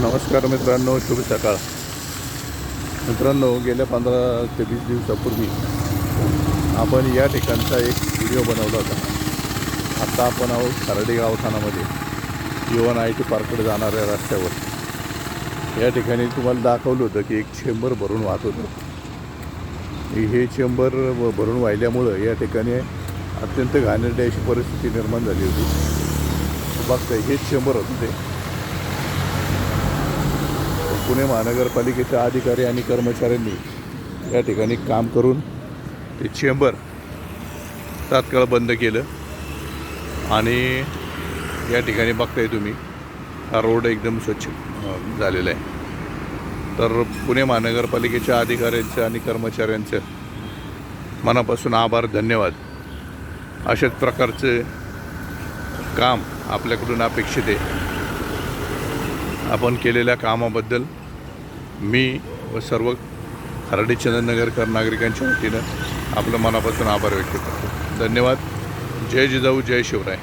नमस्कार मित्रांनो शुभ सकाळ. मित्रांनो गेल्या पंधरा ते वीस दिवसापूर्वी आपण या ठिकाणचा एक व्हिडिओ बनवला होता. आत्ता आपण आहोत खराडी गावठाणामध्ये युवन आय टी पार्ककडे जाणाऱ्या रस्त्यावर. या ठिकाणी तुम्हाला दाखवलं होतं की एक चेंबर भरून वाहत होतं. हे चेंबर व- भरून वाहिल्यामुळं या ठिकाणी अत्यंत घाणेरडी अशी परिस्थिती निर्माण झाली होती. बघताय हेच चेंबर होतं ते. पुणे महानगरपालिकेच्या अधिकारी आणि कर्मचाऱ्यांनी या ठिकाणी काम करून ते चेंबर तात्काळ बंद केलं. आणि या ठिकाणी बघताय तुम्ही हा रोड एकदम स्वच्छ झालेला आहे. तर पुणे महानगरपालिकेच्या अधिकाऱ्यांचं आणि कर्मचाऱ्यांचं मनापासून आभार धन्यवाद. अशाच प्रकारचं काम आपल्याकडून अपेक्षित आहे. आपण केलेल्या कामाबद्दल मी व सर्व खराडी चंदननगरकर नागरिकांच्या वतीनं आपलं मनापासून आभार व्यक्त करतो. धन्यवाद. जय जिजाऊ जय शिवराय.